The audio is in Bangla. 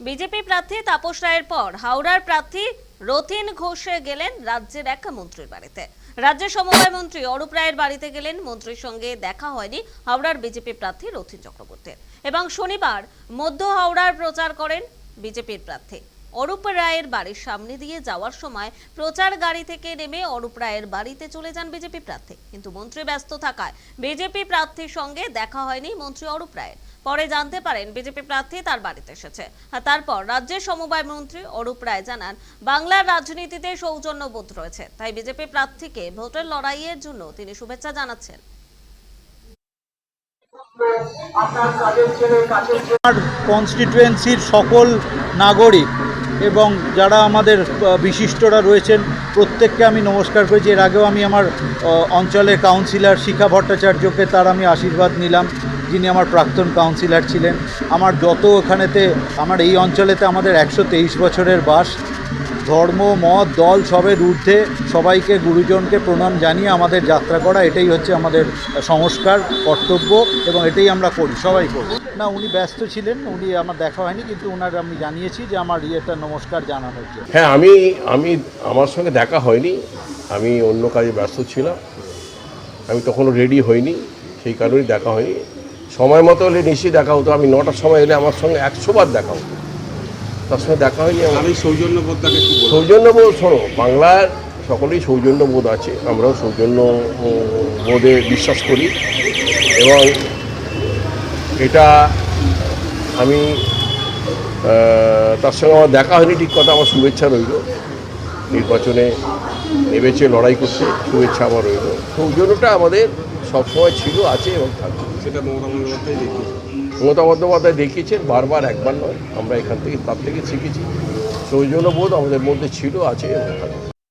বিজেপি প্রার্থী তাপস রায়ের পর হাওড়ার প্রার্থী রথিন ঘোষে গেলেন রাজ্যের এক মন্ত্রীর বাড়িতে। রাজ্যের সমবায় মন্ত্রী অরূপ রায়ের বাড়িতে গেলেন, মন্ত্রীর সঙ্গে দেখা হয়নি হাওড়ার বিজেপি প্রার্থী রথিন চক্রবর্তীর এবং শনিবার মধ্য হাওড়ার প্রচার করেন বিজেপির প্রার্থী। অরূপ রায়ের বাড়ির সামনে দিয়ে যাওয়ার সময় প্রচার গাড়ি থেকে নেমে অরূপ রায়ের বাড়িতে চলে যান বিজেপি প্রার্থী। কিন্তু মন্ত্রী ব্যস্ত থাকায় বিজেপি প্রার্থীর সঙ্গে দেখা হয়নি মন্ত্রী অরূপ রায়ের। পরে জানতে পারেন বিজেপি প্রার্থী তার বাড়িতে এসেছে। আর তারপর রাজ্যের সমবায় মন্ত্রী অরূপ রায় জানান, বাংলার রাজনীতিতে সৌজন্যবোধ রয়েছে, তাই বিজেপি প্রার্থীকে ভোটের লড়াইয়ের জন্য তিনি শুভেচ্ছা জানাচ্ছেন। কনস্টিটুয়েন্সির সকল নাগরিক এবং যারা আমাদের বিশিষ্টরা রয়েছেন, প্রত্যেককে আমি নমস্কার করেছি এর আগেও আমি আমার অঞ্চলের কাউন্সিলর শিখা ভট্টাচার্যকে, তার আমি আশীর্বাদ নিলাম। যিনি আমার প্রাক্তন কাউন্সিলর ছিলেন। আমার যত ওখানেতে, আমার এই অঞ্চলেতে আমাদের একশো তেইশ বছরের বাস। ধর্ম, মত, দল সবের ঊর্ধ্বে সবাইকে, গুরুজনকে প্রণাম জানিয়ে আমাদের যাত্রা করা, এটাই হচ্ছে আমাদের সংস্কার, কর্তব্য এবং এটাই আমরা করি, সবাই করি। না, উনি ব্যস্ত ছিলেন, উনি আমার দেখা হয়নি, কিন্তু ওনার আমি জানিয়েছি যে আমার ইয়েটা নমস্কার জানানো জন্য। হ্যাঁ আমি আমি আমার সঙ্গে দেখা হয়নি, আমি অন্য কাজে ব্যস্ত ছিলাম, আমি তখনও রেডি হইনি, সেই কারণেই দেখা হয়নি। সময় মতো হলে নিশ্চয়ই দেখা হতো, আমি নটার সময় এলে আমার সঙ্গে একশো বার দেখা হতো। তার সঙ্গে দেখা হয়নি আমি বলব সৌজন্যবোধ শোনো বাংলার সকলেই সৌজন্যবোধ আছে। আমরাও সৌজন্য বোধে বিশ্বাস করি। এবং এটা আমি তার সঙ্গে আমার দেখা হয়নি ঠিক কথা আমার শুভেচ্ছা রইল। নির্বাচনে নেমেছে লড়াই করতে শুভেচ্ছা আমার রইল। সৌজন্যটা আমাদের সবসময় ছিল আছে এবং থাকবে সেটা মমতা বন্দ্যোপাধ্যায় দেখিয়েছে মমতা বন্দ্যোপাধ্যায় দেখিয়েছেন বারবার, একবার নয়, আমরা এখান থেকে তার থেকে শিখেছি। সৌজন্যবোধ আমাদের মধ্যে ছিল, আছে, এবং থাকবে।